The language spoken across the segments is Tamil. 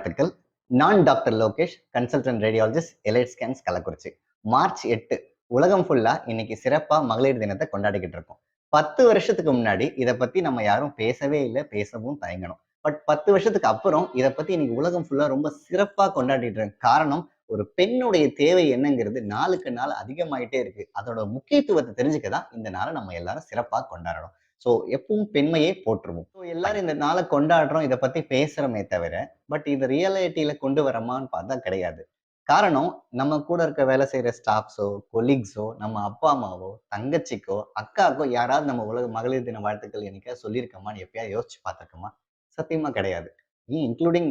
வாழ்த்துக்கள். நான் doctor Lokesh consultant radiologist Elite Scans Kallakurichi. March எட்டு உலகம் ஃபுல்லாக இன்னைக்கு சிறப்பாக மகளிர் தினத்தை கொண்டாடிக்கிட்டு இருக்கோம். பத்து வருஷத்துக்கு முன்னாடி இதை பற்றி நம்ம யாரும் பேசவே இல்லை பேசவும் தயங்கணும். பட் பத்து வருஷத்துக்கு அப்புறம் இதை பத்தி இன்னைக்கு உலகம் ஃபுல்லா ரொம்ப சிறப்பா கொண்டாடிட்டு இருக்க காரணம் ஒரு பெண்ணுடைய தேவை என்னங்கிறது நாளுக்கு நாள் அதிகமாயிட்டே இருக்கு. அதோட முக்கியத்துவத்தை தெரிஞ்சுக்க தான் இந்த நாளை நம்ம எல்லாரும் சிறப்பாக கொண்டாடணும். ஸோ எப்பவும் பெண்மையே போற்றுவோம். ஸோ எல்லாரும் இந்த நாளை கொண்டாடுறோம் இதை பத்தி பேசுறோமே தவிர பட் இது ரியாலிட்டியில கொண்டு வரமான்னு பார்த்தா கிடையாது. காரணம் நம்ம கூட இருக்க வேலை செய்கிற ஸ்டாஃப்ஸோ கொலீக்ஸோ நம்ம அப்பா அம்மாவோ தங்கச்சிக்கோ அக்காக்கோ யாராவது நம்ம உலக மகளிர் தின வாழ்த்துக்கள் எனக்கா சொல்லியிருக்கோமான்னு எப்பயாவது யோசிச்சு பார்த்துருக்கோமா? சத்தியமா கிடையாது. இன்க்ளூடிங்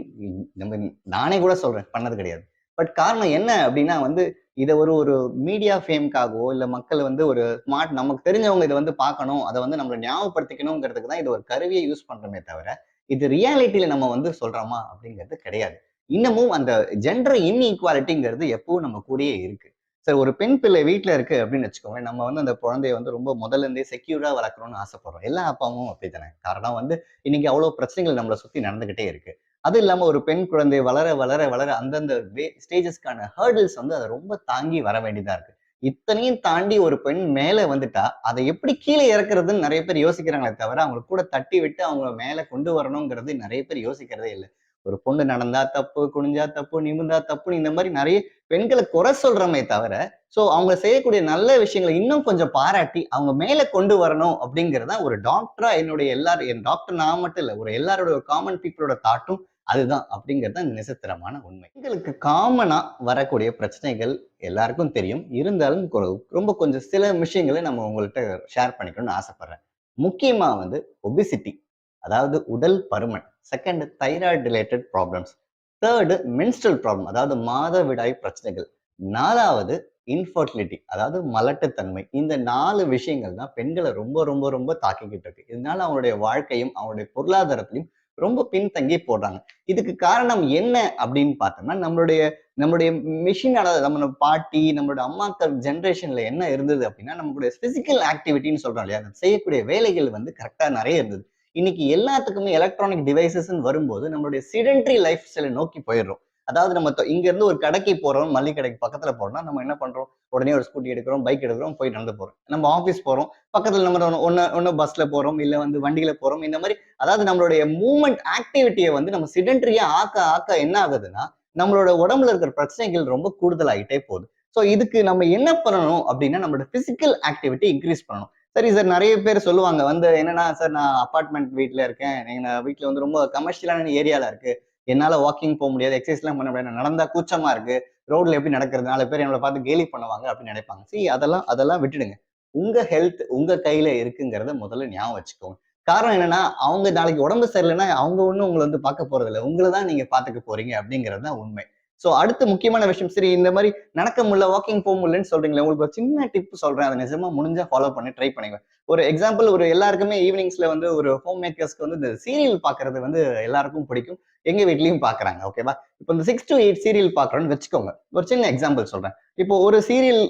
நம்ம நானே கூட சொல்றேன் பண்ணது கிடையாது. பட் காரணம் என்ன அப்படின்னா வந்து இதை ஒரு ஒரு மீடியா ஃபேம்க்காகவோ இல்லை மக்கள் வந்து ஒரு ஸ்மார்ட் நமக்கு தெரிஞ்சவங்க இதை வந்து பார்க்கணும் அதை வந்து நம்மளை ஞாபகப்படுத்திக்கணுங்கிறதுக்கு தான் இது ஒரு கருவியை யூஸ் பண்ணுறோமே தவிர இது ரியாலிட்டியில நம்ம வந்து சொல்றோமா அப்படிங்கிறது கிடையாது. இன்னமும் அந்த ஜெண்டர் இன்இக்வாலிட்டிங்கிறது எப்பவும் நம்ம கூடயே இருக்கு. சார் ஒரு பெண் பிள்ளை வீட்டில் இருக்கு அப்படின்னு வச்சுக்கோங்க நம்ம வந்து அந்த குழந்தைய வந்து ரொம்ப முதல்ல இருந்தே செக்யூர்டா வளர்க்கணும்னு ஆசைப்படுறோம். எல்லா அப்பாவும் அப்படித்தானே? காரணம் வந்து இன்னைக்கு அவ்வளோ பிரச்சனைகள் நம்மளை சுற்றி நடந்துகிட்டே இருக்கு. அது இல்லாம ஒரு பெண் குழந்தை வளர வளர வளர அந்தந்த ஸ்டேஜஸ்க்கான ஹேர்டில்ஸ் வந்து அதை ரொம்ப தாங்கி வர வேண்டியதா இருக்கு. இத்தனையும் தாண்டி ஒரு பெண் மேல வந்துட்டா அதை எப்படி கீழே இறக்குறதுன்னு நிறைய பேர் யோசிக்கிறாங்களே தவிர அவங்க கூட தட்டி விட்டு அவங்க மேல கொண்டு வரணுங்கிறது நிறைய பேர் யோசிக்கிறதே இல்லை. ஒரு பொண்ணு நடந்தா தப்பு குனிஞ்சா தப்பு நிமிந்தா தப்புன்னு இந்த மாதிரி நிறைய பெண்களை குறை சொல்றமே தவிர ஸோ அவங்க செய்யக்கூடிய நல்ல விஷயங்களை இன்னும் கொஞ்சம் பாராட்டி அவங்க மேலே கொண்டு வரணும் அப்படிங்கிறத ஒரு டாக்டரா என்னுடைய எல்லாரும் என் டாக்டர் நான் மட்டும் இல்லை ஒரு எல்லாரோட ஒரு காமன் பீப்புளோட தாட்டும் அதுதான் அப்படிங்கிறது நிசத்திரமான உண்மை. பெண்களுக்கு காமனா வரக்கூடிய பிரச்சனைகள் எல்லாருக்கும் தெரியும். இருந்தாலும் ரொம்ப கொஞ்சம் சில விஷயங்களை நம்ம உங்கள்கிட்ட ஷேர் பண்ணிக்கணும்னு ஆசைப்படுறேன். முக்கியமா வந்து ஒபிசிட்டி அதாவது உடல் பருமன். Second thyroid related problems third menstrual problem அதாவது மாதவிடாய் பிரச்சனைகள். நாலாவது இன்ஃபர்டிலிட்டி அதாவது மலட்டுத்தன்மை. இந்த நாலு விஷயங்கள் தான் பெண்களை ரொம்ப ரொம்ப ரொம்ப தாக்கிக்கிட்டு இருக்கு. இதனால அவங்களுடைய வாழ்க்கையும் அவங்களுடைய பொருளாதாரத்திலையும் ரொம்ப பின்தங்கி போடுறாங்க. இதுக்கு காரணம் என்ன அப்படின்னு பார்த்தோம்னா நம்மளுடைய நம்மளுடைய மிஷின் நம்ம பாட்டி நம்மளோட அம்மாக்கள் ஜென்ரேஷன்ல என்ன இருந்தது அப்படின்னா நம்மளுடைய பிசிக்கல் ஆக்டிவிட்டின்னு சொல்றோம் இல்லையா? செய்யக்கூடிய வேலைகள் வந்து கரெக்டா நிறைய இருந்தது. இன்னைக்கு எல்லாத்துக்குமே எலக்ட்ரானிக் டிவைசஸ்ன்னு வரும்போது நம்மளுடைய சிடென்ட்ரி லைஃப் ஸ்டைலை நோக்கி போயிடுறோம். அதாவது நம்ம இங்கேருந்து இங்க இருந்து ஒரு கடைக்கு போறோம் மல்லிகை கடைக்கு பக்கத்துல போறோம்னா நம்ம என்ன பண்றோம்? உடனே ஒரு ஸ்கூட்டி எடுக்கிறோம் பைக் எடுக்கிறோம் போய் நடந்து போறோம். நம்ம ஆஃபீஸ் போறோம் பக்கத்துல நம்ம ஒன்னு ஒன்று பஸ்ல போறோம் இல்ல வந்து வண்டியில போறோம் இந்த மாதிரி அதாவது நம்மளுடைய மூவ்மெண்ட் ஆக்டிவிட்டியை வந்து நம்ம சிடென்ட்ரியா ஆக்க ஆக்க என்ன ஆகுதுன்னா நம்மளோட உடம்புல இருக்கிற பிரச்சனைகள் ரொம்ப கூடுதலாயிட்டே போகுது. ஸோ இதுக்கு நம்ம என்ன பண்ணணும் அப்படின்னா நம்மளோட பிசிக்கல் ஆக்டிவிட்டி இன்க்ரீஸ் பண்ணணும். சரி சார் நிறைய பேர் சொல்லுவாங்க. வந்து என்னன்னா சார் நான் அப்பார்ட்மெண்ட் வீட்டில் இருக்கேன். எங்கள் வீட்டில் வந்து ரொம்ப கமர்ஷியலான ஏரியாவில் இருக்கு. என்னால் வாக்கிங் போக முடியாது. எக்ஸசைஸ்லாம் பண்ண முடியாது. நடந்தால் நடந்தா கூச்சமா இருக்கு. ரோட்ல எப்படி நடக்கிறது? நாலு பேர் என்னோட பார்த்து கேலி பண்ணுவாங்க அப்படின்னு நினைப்பாங்க. சரி அதெல்லாம் அதெல்லாம் விட்டுடுங்க. உங்க ஹெல்த் உங்க கையில இருக்குங்கிறத முதல்ல ஞாபகம் வச்சுக்கோங்க. காரணம் என்னன்னா அவங்க நாளைக்கு உடம்பு சரியில்லைன்னா அவங்க ஒன்றும் உங்களை வந்து பார்க்க போறது இல்லை உங்களை தான் நீங்க பார்த்துக்க போறீங்க அப்படிங்கிறது தான் உண்மை. ஸோ அடுத்து முக்கியமான விஷயம் சரி இந்த மாதிரி நடக்க முடியல வாக்கிங் போக முடியலன்னு சொல்றீங்களே உங்களுக்கு ஒரு சின்ன டிப் சொல்றேன். அதை நிஜமா முடிஞ்சா ஃபாலோ பண்ணி ட்ரை பண்ணுங்க. ஒரு எக்ஸாம்பிள் ஒரு எல்லாருக்குமே ஈவினிங்ஸ்ல வந்து ஒரு ஹோம் மேக்கர்ஸ்க்கு வந்து இந்த சீரியல் பாக்குறது வந்து எல்லாருக்கும் பிடிக்கும். எங்க வீட்லயும் பாக்குறாங்க ஓகேவா இப்போ இந்த சிக்ஸ் டு எயிட் சீரியல் பாக்குறோம்னு வச்சுக்கோங்க. ஒரு சின்ன எக்ஸாம்பிள் சொல்றேன். இப்போ ஒரு சீரியல்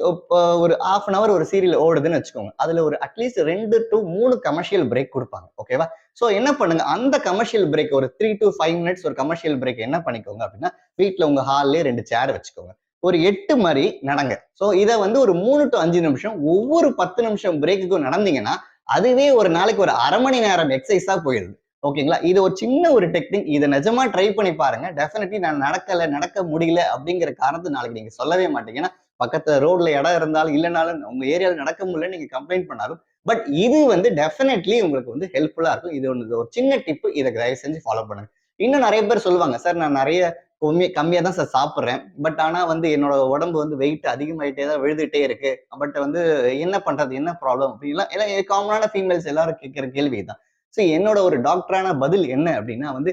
ஒரு ஆஃப் அன் அவர் ஒரு சீரியல் ஓடுதுன்னு வச்சுக்கோங்க. அதுல ஒரு அட்லீஸ்ட் ரெண்டு டு மூணு கமர்ஷியல் பிரேக் கொடுப்பாங்க ஓகேவா சோ என்ன பண்ணுங்க? அந்த கமர்ஷியல் பிரேக் ஒரு த்ரீ டு ஃபைவ் மினிட்ஸ் ஒரு கமர்ஷியல் பிரேக் என்ன பண்ணிக்கோங்க அப்படின்னா வீட்ல உங்க ஹால்லயே ரெண்டு சேர் வச்சுக்கோங்க. ஒரு எட்டு மாதிரி நடங்க. சோ இதை வந்து ஒரு மூணு டு அஞ்சு நிமிஷம் ஒவ்வொரு பத்து நிமிஷம் பிரேக்குக்கும் நடந்தீங்கன்னா அதுவே ஒரு நாளைக்கு ஒரு அரை மணி நேரம் எக்ஸசைஸா போயிடுது. ஓகேங்களா? இது ஒரு சின்ன ஒரு டெக்னிக் இதை நிஜமா ட்ரை பண்ணி பாருங்க. டெஃபினெட்லி நான் நடக்கல நடக்க முடியல அப்படிங்கிற காரணத்தை நாளைக்கு நீங்க சொல்லவே மாட்டீங்க. ஏன்னா பக்கத்துல ரோட்ல இடம் இருந்தாலும் இல்லைனாலும் உங்க ஏரியாவில் நடக்க முடியல நீங்க கம்ப்ளைண்ட் பண்ணாலும் பட் இது வந்து டெஃபினெட்லி உங்களுக்கு வந்து ஹெல்ப்ஃபுல்லா இருக்கும். இது ஒன்று ஒரு சின்ன டிப்பு இதை தயவு செஞ்சு ஃபாலோ பண்ணுங்க. இன்னும் நிறைய பேர் சொல்லுவாங்க சார் நான் நிறைய கம்மி கம்மியாக தான் சார் சாப்பிட்றேன். பட் ஆனால் வந்து என்னோட உடம்பு வந்து வெயிட் அதிகமாயிட்டே தான் விழுதுகிட்டே இருக்கு. பட் வந்து என்ன பண்றது? என்ன ப்ராப்ளம் அப்படின்லாம் எல்லாம் காமனான ஃபீமேல்ஸ் எல்லாரும் கேட்குற கேள்வி தான் ஸோ என்னோட ஒரு டாக்டரான பதில் என்ன அப்படின்னா வந்து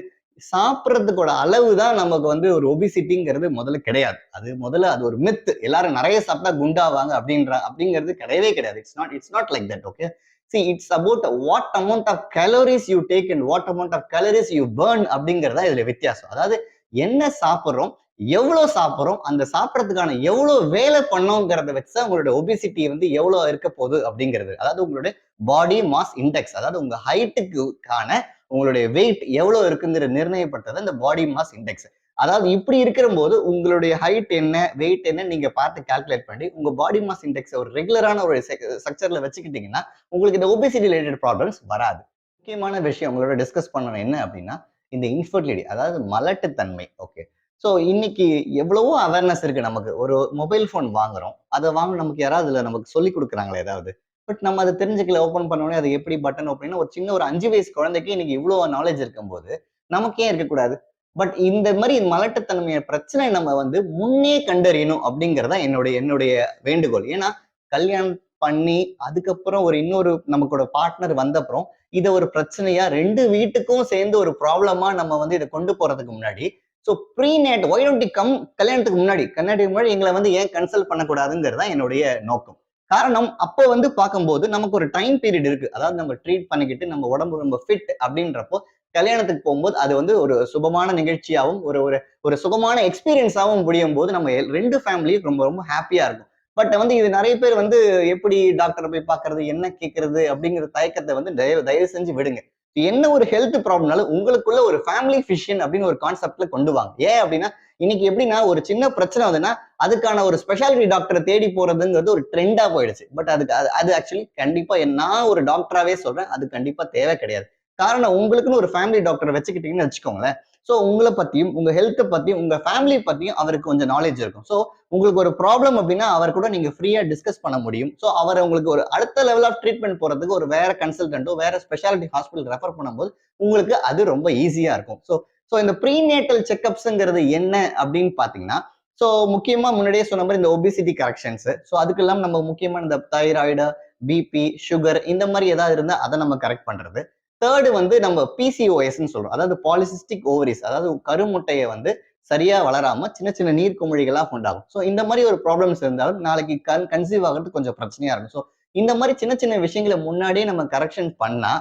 சாப்பிட்றதுக்கோட அளவு தான் நமக்கு வந்து ஒரு ஒபிசிட்டிங்கிறது முதல்ல கிடையாது. அது முதல்ல அது ஒரு மித்து எல்லாரும் நிறைய சாப்பிட்டா குண்டாவாங்க அப்படின்ற அப்படிங்கிறது கிடையவே கிடையாது. It's not it's not like that okay see it's about what amount of calories you take and what amount of calories you burn அப்படிங்கிறதா இதுல வித்தியாசம். அதாவது என்ன சாப்பிட்றோம் எவ்வளோ சாப்பிட்றோம் அந்த சாப்பிட்றதுக்கான எவ்வளோ வேலை பண்ணோங்கிறத வச்சு உங்களோட ஒபிசிட்டி வந்து எவ்வளோ இருக்க போகுது அப்படிங்கிறது. அதாவது உங்களுடைய பாடி மாஸ் இண்டெக்ஸ் அதாவது உங்க ஹைட்டுக்கான உங்களுடைய வெயிட் எவ்வளோ இருக்குங்கிற நிர்ணயப்பட்டது இந்த பாடி மாஸ் இண்டெக்ஸ் அதாவது இப்படி இருக்கிற போது உங்களுடைய ஹைட் என்ன வெயிட் என்ன நீங்க பார்த்து கால்குலேட் பண்ணி உங்க பாடி மாஸ் இண்டெக்ஸ் ஒரு ரெகுலரான ஒரு ஸ்ட்ரக்சர்ல வச்சுக்கிட்டீங்கன்னா உங்களுக்கு இந்த ஒபிசிட்டி ரிலேட்டட் ப்ராப்ளம்ஸ் வராது. முக்கியமான விஷயம் உங்களோட டிஸ்கஸ் பண்ணணும் என்ன அப்படின்னா இந்த இன்ஃபர்டிலிட்டி அதாவது மலட்டுத்தன்மை ஓகே ஸோ இன்னைக்கு எவ்வளவோ அவேர்னஸ் இருக்கு நமக்கு. ஒரு மொபைல் ஃபோன் வாங்குறோம். அதை வாங்க நமக்கு யாராவது அதில் நமக்கு சொல்லி கொடுக்குறாங்களே ஏதாவது? பட் நம்ம அதை தெரிஞ்சுக்கல ஓப்பன் பண்ணோடனே அது எப்படி பட்டன் ஓப்பன் ஒரு சின்ன ஒரு அஞ்சு வயசு குழந்தைக்கு இன்னைக்கு இவ்வளோ நாலேஜ் இருக்கும்போது நமக்கு ஏன் இருக்கக்கூடாது? பட் இந்த மாதிரி மலட்டுத்தன்மையை பிரச்சனை நம்ம வந்து முன்னே கண்டறியணும் அப்படிங்கிறதா என்னுடைய என்னுடைய வேண்டுகோள். ஏன்னா கல்யாணம் பண்ணி அதுக்கப்புறம் ஒரு இன்னொரு நமக்கோட பார்ட்னர் வந்தப்புறம் இதை ஒரு பிரச்சனையா ரெண்டு வீட்டுக்கும் சேர்ந்து ஒரு ப்ராப்ளமா நம்ம வந்து இதை கொண்டு போறதுக்கு முன்னாடி so prenatal why don't come கல்யாணத்துக்கு முன்னாடி? கல்யாணத்துக்கு முன்னாடி எங்களை வந்து ஏன் கன்சல்ட் பண்ணக்கூடாதுங்கிறது தான் என்னுடைய நோக்கம். காரணம் அப்போ வந்து பார்க்கும்போது நமக்கு ஒரு டைம் பீரியட் இருக்கு. அதாவது நம்ம ட்ரீட் பண்ணிக்கிட்டு நம்ம உடம்பு ரொம்ப ஃபிட் அப்படின்றப்போ கல்யாணத்துக்கு போகும்போது அது வந்து ஒரு சுபமான நிகழ்ச்சியாகவும் ஒரு ஒரு ஒரு சுகமான எக்ஸ்பீரியன்ஸாகவும் முடியும் போது நம்ம எல்- ரெண்டு ஃபேமிலியும் ரொம்ப ரொம்ப ஹாப்பியா இருக்கும். பட் வந்து இது நிறைய பேர் வந்து எப்படி டாக்டரை போய் பார்க்கறது என்ன கேட்கறது அப்படிங்கிற தயக்கத்தை வந்து தயவு தயவு செஞ்சு விடுங்க. என்ன ஒரு ஹெல்த் ப்ராப்ளம்னாலும் உங்களுக்குள்ள ஒரு ஃபேமிலி ஃபிஷியன் அப்படின்னு ஒரு கான்செப்ட்ல கொண்டு வாங்க. ஏன் அப்படின்னா இன்னைக்கு எப்படின்னா ஒரு சின்ன பிரச்சனை வந்துன்னா அதுக்கான ஒரு ஸ்பெஷாலிட்டி டாக்டரை தேடி போறதுங்கிறது ஒரு ட்ரெண்டா போயிடுச்சு. பட் அதுக்கு அது- ஆக்சுவலி கண்டிப்பா நான் ஒரு டாக்டராவே சொல்றேன். அது கண்டிப்பா தேவை கிடையாது. காரணம் உங்களுக்குன்னு ஒரு ஃபேமிலி டாக்டர் வச்சுக்கிட்டீங்கன்னு வச்சுக்கோங்களேன். ஸோ உங்களை பத்தியும் உங்க ஹெல்த்தை பத்தியும் உங்க ஃபேமிலி பத்தியும் அவருக்கு கொஞ்சம் நாலேஜ் இருக்கும். ஸோ உங்களுக்கு ஒரு ப்ராப்ளம் அப்படின்னா அவர் கூட நீங்க ஃப்ரீயா டிஸ்கஸ் பண்ண முடியும். ஸோ அவர் உங்களுக்கு ஒரு அடுத்த லெவல் ஆஃப் ட்ரீட்மெண்ட் போறதுக்கு ஒரு வேற கன்சல்டன்ட்டோ வேற ஸ்பெஷாலிட்டி ஹாஸ்பிட்டல் ரெஃபர் பண்ணும்போது உங்களுக்கு அது ரொம்ப ஈஸியா இருக்கும். ஸோ ஸோ இந்த ப்ரீநேட்டல் செக்கப்ஸுங்கிறது என்ன அப்படின்னு பாத்தீங்கன்னா ஸோ முக்கியமா முன்னாடியே சொன்ன மாதிரி இந்த ஒபிசிட்டி கரெக்ஷன்ஸ் ஸோ அதுக்கெல்லாம் நம்ம முக்கியமான இந்த தைராய்டு பிபி சுகர் இந்த மாதிரி ஏதாவது இருந்தால் அதை நம்ம கரெக்ட் பண்றது. தேர்டு வந்து நம்ம பிசிஓஎஸ்ன்னு சொல்றோம். அதாவது பாலிசிஸ்டிக் ஓவரிஸ் அதாவது கருமுட்டையை வந்து சரியா வளராம சின்ன சின்ன நீர் குமிழிகளா உண்டாகும். ஸோ இந்த மாதிரி ஒரு ப்ராப்ளம்ஸ் இருந்தாலும் நாளைக்கு கன் கன்சீவ் ஆகிறது கொஞ்சம் பிரச்சனையா இருக்கும். ஸோ இந்த மாதிரி சின்ன சின்ன விஷயங்களை முன்னாடியே நம்ம கரெக்ஷன் பண்ணா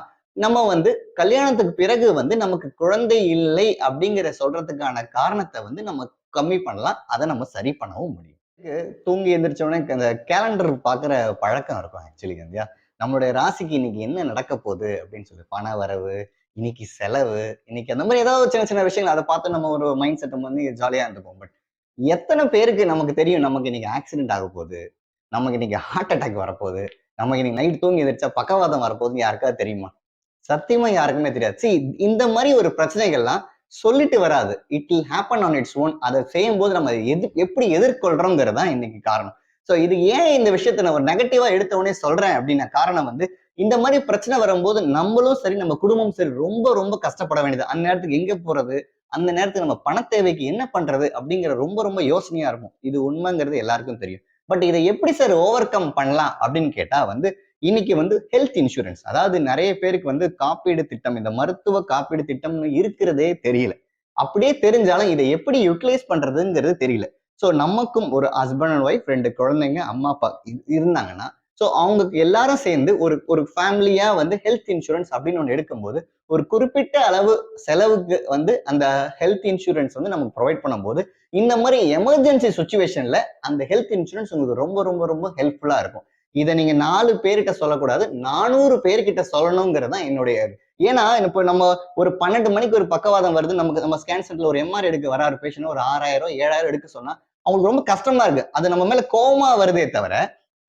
நம்ம வந்து கல்யாணத்துக்கு பிறகு வந்து நமக்கு குழந்தை இல்லை அப்படிங்கிற சொல்றதுக்கான காரணத்தை வந்து நம்ம கம்மி பண்ணலாம். அதை நம்ம சரி பண்ணவும் முடியும். தூங்கி எந்திரிச்ச உடனே அந்த கேலண்டர் பார்க்குற பழக்கம் இருக்கும் ஆக்சுவலி இல்லையா நம்மளுடைய ராசிக்கு இன்னைக்கு என்ன நடக்க போகுது அப்படின்னு சொல்லி பண வரவு இன்னைக்கு செலவு இன்னைக்கு அந்த மாதிரி ஏதாவது சின்ன சின்ன விஷயங்கள் அதை பார்த்து நம்ம ஒரு மைண்ட் செட்டை வந்து ஜாலியா இருந்துப்போம் பட் எத்தனை பேருக்கு நமக்கு தெரியும் நமக்கு இன்னைக்கு ஆக்சிடென்ட் ஆக போகுது நமக்கு இன்னைக்கு ஹார்ட் அட்டாக் வரப்போகுது நமக்கு இன்னைக்கு நைட் தூங்கி எதிர்த்தா பக்கவாதம் வரப்போகுதுன்னு யாருக்காவது தெரியுமா? சத்தியமா யாருக்குமே தெரியாது. சி இந்த மாதிரி ஒரு பிரச்சனைகள்லாம் சொல்லிட்டு வராது. It will happen on its own அதை செய்யும் போது நம்ம எது எப்படி எதிர்கொள்றோங்கிறது தான் இன்னைக்கு காரணம். ஸோ இது ஏன் இந்த விஷயத்த நான் ஒரு நெகட்டிவா எடுத்த உடனே சொல்றேன் அப்படின்ன காரணம் வந்து இந்த மாதிரி பிரச்சனை வரும்போது நம்மளும் சரி நம்ம குடும்பம் சரி ரொம்ப ரொம்ப கஷ்டப்பட வேண்டியது. அந்த நேரத்துக்கு எங்க போறது? அந்த நேரத்துக்கு நம்ம பண தேவைக்கு என்ன பண்றது? அப்படிங்கிற ரொம்ப ரொம்ப யோசனையா இருக்கும். இது உண்மைங்கிறது எல்லாருக்கும் தெரியும். பட் இதை எப்படி சார் ஓவர் கம் பண்ணலாம் அப்படின்னு கேட்டா வந்து இன்னைக்கு வந்து ஹெல்த் இன்சூரன்ஸ் அதாவது நிறைய பேருக்கு வந்து காப்பீடு திட்டம் இந்த மருத்துவ காப்பீடு திட்டம்னு இருக்கிறதே தெரியல. அப்படியே தெரிஞ்சாலும் இதை எப்படி யூட்டிலைஸ் பண்றதுங்கிறது தெரியல. ஸோ நமக்கும் ஒரு ஹஸ்பண்ட் அண்ட் ஒய்ஃப் ரெண்டு குழந்தைங்க அம்மா அப்பா இருந்தாங்கன்னா ஸோ அவங்களுக்கு எல்லாரும் சேர்ந்து ஒரு ஒரு ஃபேமிலியா வந்து ஹெல்த் இன்சூரன்ஸ் அப்படின்னு ஒன்று எடுக்கும்போது ஒரு குறிப்பிட்ட அளவு செலவுக்கு வந்து அந்த ஹெல்த் இன்சூரன்ஸ் வந்து நமக்கு ப்ரொவைட் பண்ணும்போது இந்த மாதிரி எமர்ஜென்சி சுச்சுவேஷன்ல அந்த ஹெல்த் இன்சூரன்ஸ் உங்களுக்கு ரொம்ப ரொம்ப ரொம்ப ஹெல்ப்ஃபுல்லா இருக்கும். இதை நீங்க நாலு பேர்கிட்ட சொல்லக்கூடாது நானூறு பேர்கிட்ட சொல்லணுங்கிறது தான் என்னுடைய ஏன்னா இப்போ நம்ம ஒரு பன்னெண்டு மணிக்கு ஒரு பக்கவாதம் வருது நமக்கு நம்ம ஸ்கேன் சென்டர்ல ஒரு எம்ஆர் எடுக்க வராரு பேஷண்ட் ஒரு ஆறாயிரம் ஏழாயிரம் எடுக்க சொன்னா அவங்களுக்கு ரொம்ப கஷ்டமா இருக்கு. அது நம்ம மேல கோவமா வருதே தவிர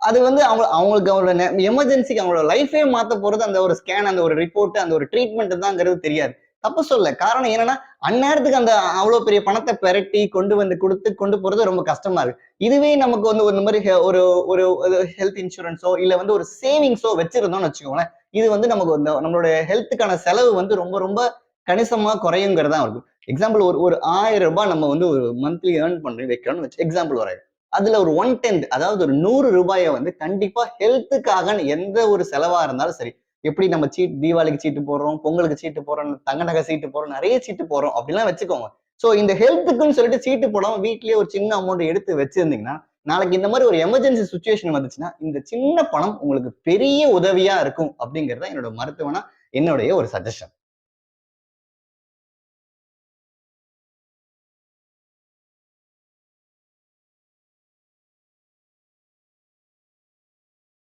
அது வந்து அவங்க அவங்களுக்கு அவங்களோட எமர்ஜென்சிக்கு அவங்களோட லைஃபே மாத்த போறது அந்த ஒரு ஸ்கேன் அந்த ஒரு ரிப்போர்ட் அந்த ஒரு ட்ரீட்மெண்ட் தாங்கிறது தெரியாது. தப்பு சொல்ல காரணம் என்னன்னா அந்நேரத்துக்கு அந்த அவ்வளவு பெரிய பணத்தை பெரட்டி கொண்டு வந்து கொடுத்து கொண்டு போறது ரொம்ப கஷ்டமா இருக்கு. இதுவே நமக்கு வந்து இந்த மாதிரி ஹெ- ஒரு ஒரு ஹெல்த் இன்சூரன்ஸோ இல்ல வந்து ஒரு சேவிங்ஸோ வச்சிருந்தோம்னு வச்சுக்கோங்களேன் இது வந்து நமக்கு வந்து நம்மளுடைய ஹெல்த்துக்கான செலவு வந்து ரொம்ப ரொம்ப கணிசமா குறையுங்கிறதா இருக்கும் எக்ஸாம்பிள் ஒரு ஒரு ஆயிரம் ரூபாய் நம்ம வந்து ஒரு மந்த்லி ஏர்ன் பண்ணி வைக்கிறோம்னு வச்சு எக்ஸாம்பிள் வர அதுல ஒரு ஒன் டென்த் அதாவது ஒரு நூறு ரூபாயை வந்து கண்டிப்பா ஹெல்த்துக்காக எந்த ஒரு செலவா இருந்தாலும் சரி எப்படி நம்ம சீட் தீபாவளிக்கு சீட்டு போடுறோம் பொங்கலுக்கு சீட்டு போடுறோம் தங்க நகை சீட்டு போடுறோம் நிறைய சீட்டு போடுறோம் அப்படிலாம் வச்சுக்கோங்க. சோ இந்த ஹெல்த்துக்குன்னு சொல்லிட்டு சீட்டு போடாம வீட்லயே ஒரு சின்ன அமௌண்ட் எடுத்து வச்சிருந்தீங்கன்னா நாளைக்கு இந்த மாதிரி ஒரு எமர்ஜென்சி சுச்சுவேஷன் வந்துச்சுன்னா இந்த சின்ன பணம் உங்களுக்கு பெரிய உதவியா இருக்கும் அப்படிங்கறது தான் என்னோட மருத்துவனா என்னுடைய ஒரு சஜஷன்